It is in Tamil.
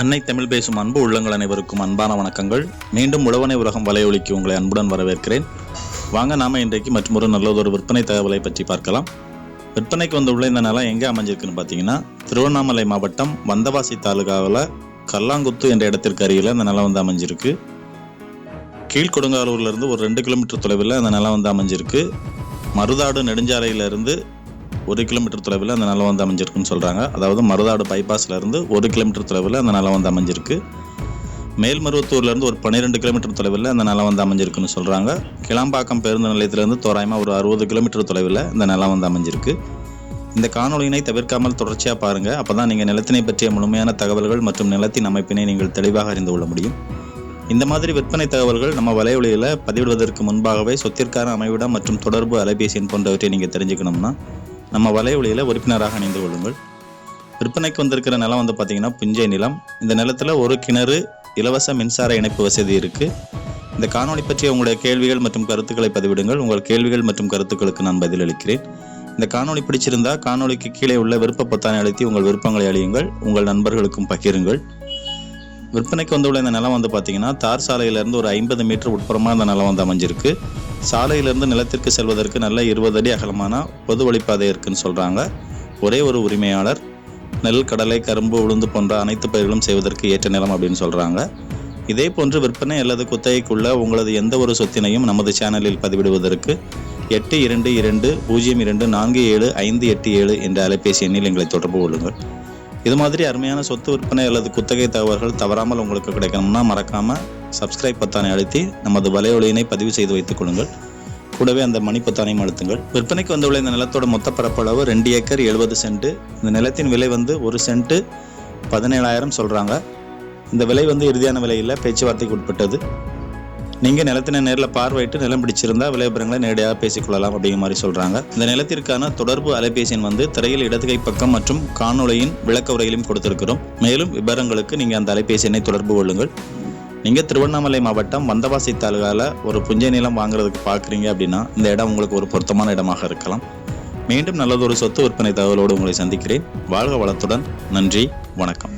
அன்னை தமிழ் பேசும் அன்பு உள்ளங்கள் அனைவருக்கும் அன்பான வணக்கங்கள். மீண்டும் உழவனை உலகம் வலையொலிக்கு உங்களை அன்புடன் வரவேற்கிறேன். வாங்க நாம இன்றைக்கு மற்றொரு நல்லதொரு விற்பனை தகவலை பற்றி பார்க்கலாம். விற்பனைக்கு வந்துள்ள இந்த நிலம் எங்கே அமைஞ்சிருக்குன்னு பார்த்தீங்கன்னா திருவண்ணாமலை மாவட்டம் வந்தவாசி தாலுகாவில் கல்லாங்குத்து என்ற இடத்திற்கு அருகில் இந்த நிலம் வந்து அமைஞ்சிருக்கு. கீழ்கொடுங்காலூர்லேருந்து ஒரு ரெண்டு கிலோமீட்டர் தொலைவில் அந்த நிலம் வந்து அமைஞ்சிருக்கு. மருதாடு நெடுஞ்சாலையிலிருந்து ஒரு கிலோமீட்டர் தொலைவில் அந்த நிலம் வந்து அமைஞ்சிருக்குன்னு சொல்கிறாங்க அதாவது மருதாடு பைபாஸ்லேருந்து இருந்து ஒரு கிலோமீட்டர் தொலைவில் அந்த நிலம் வந்து அமைஞ்சிருக்கு. மேல்மருவத்தூர்லேருந்து ஒரு பன்னிரெண்டு கிலோமீட்டர் தொலைவில் அந்த நிலம் வந்து அமைஞ்சிருக்குன்னு சொல்கிறாங்க கிளாம்பாக்கம் பேருந்து நிலையத்திலேருந்து தோராயமாக ஒரு அறுபது கிலோமீட்டர் தொலைவில் இந்த நிலம் வந்து அமைஞ்சிருக்கு. இந்த காணொளியினை தவிர்க்காமல் தொடர்ச்சியாக பாருங்கள் அப்போ தான் நீங்கள் நிலத்தினை பற்றிய முழுமையான தகவல்கள் மற்றும் நிலத்தின் அமைப்பினை நீங்கள் தெளிவாக அறிந்து கொள்ள முடியும். இந்த மாதிரி விற்பனை தகவல்கள் நம்ம வலையொலியில் பதிவிடுவதற்கு முன்பாகவே சொத்திற்கான அமைவிடம் மற்றும் தொடர்பு அலைபேசி எண் போன்றவற்றை நீங்கள் தெரிஞ்சுக்கணும்னா நம்ம வலையொலியில் உறுப்பினராக இணைந்து கொள்ளுங்கள். விற்பனைக்கு வந்திருக்கிற நிலம் வந்து பார்த்தீங்கன்னா புஞ்சை நிலம். இந்த நிலத்தில் ஒரு கிணறு இலவச மின்சார இணைப்பு வசதி இருக்குது இந்த காணொலி பற்றிய உங்களுடைய கேள்விகள் மற்றும் கருத்துக்களை பதிவிடுங்கள். உங்கள் கேள்விகள் மற்றும் கருத்துக்களுக்கு நான் பதிலளிக்கிறேன் இந்த காணொளி பிடிச்சிருந்தா காணொளிக்கு கீழே உள்ள விருப்ப பொத்தானை அழுத்தி உங்கள் விருப்பங்களை அழியுங்கள். உங்கள் நண்பர்களுக்கும் பகிருங்கள். விற்பனைக்கு வந்துள்ள இந்த நிலம் வந்து பார்த்தீங்கன்னா தார் சாலையிலேருந்து ஒரு ஐம்பது மீட்டர் உட்புறமாக இந்த நிலம் வந்து அமைஞ்சிருக்கு. சாலையிலிருந்து நிலத்திற்கு செல்வதற்கு நல்ல இருபது அடி அகலமான பொது வழிப்பாதை இருக்குன்னு சொல்கிறாங்க ஒரே ஒரு உரிமையாளர் நெல் கடலை கரும்பு உளுந்து போன்ற அனைத்து பயிர்களும் செய்வதற்கு ஏற்ற நிலம் அப்படின்னு சொல்கிறாங்க இதே போன்று விற்பனை அல்லது குத்தகைக்குள்ள உங்களது எந்த ஒரு சொத்தினையும் நமது சேனலில் பதிவிடுவதற்கு எட்டு இரண்டு இரண்டு பூஜ்ஜியம் இரண்டு நான்கு ஏழு ஐந்து எட்டு ஏழு என்ற அலைபேசி எண்ணில் எங்களை தொடர்பு கொள்ளுங்கள். இது மாதிரி அருமையான சொத்து விற்பனை அல்லது குத்தகை தகவல்கள் தவறாமல் உங்களுக்கு கிடைக்கணும்னா மறக்காமல் சப்ஸ்கிரைப் பத்தானை அழுத்தி நமது வலையொலியினை பதிவு செய்து வைத்துக் கொள்ளுங்கள். கூடவே அந்த மணி பொத்தானையும் அழுத்துங்கள். விற்பனைக்கு வந்துள்ள இந்த நிலத்தோட மொத்த பரப்பளவு ரெண்டு ஏக்கர் எழுபது சென்ட். இந்த நிலத்தின் விலை வந்து ஒரு சென்ட் பதினேழாயிரம் சொல்கிறாங்க இந்த விலை வந்து இறுதியான விலையில் பேச்சுவார்த்தைக்கு உட்பட்டது. நீங்கள் நிலத்தினை நேரில் பார்வையிட்டு நிலம் பிடிச்சிருந்தா விளையாபுரங்களை நேரடியாக பேசிக்கொள்ளலாம் அப்படிங்கிற மாதிரி சொல்கிறாங்க இந்த நிலத்திற்கான தொடர்பு அலைபேசியின் வந்து திரையில் இடதுகை பக்கம் மற்றும் காணொலியின் விளக்க உரையிலும் கொடுத்திருக்கிறோம். மேலும் விவரங்களுக்கு நீங்கள் அந்த அலைபேசியினை தொடர்பு கொள்ளுங்கள். நீங்கள் திருவண்ணாமலை மாவட்டம் வந்தவாசி தாலுகாவில் ஒரு புஞ்சை நிலம் வாங்குறதுக்கு பார்க்குறீங்க அப்படின்னா இந்த இடம் உங்களுக்கு ஒரு பொருத்தமான இடமாக இருக்கலாம். மீண்டும் நல்லதொரு சொத்து விற்பனை தகவலோடு உங்களை சந்திக்கிறேன். வாழ்க வளத்துடன். நன்றி. வணக்கம்.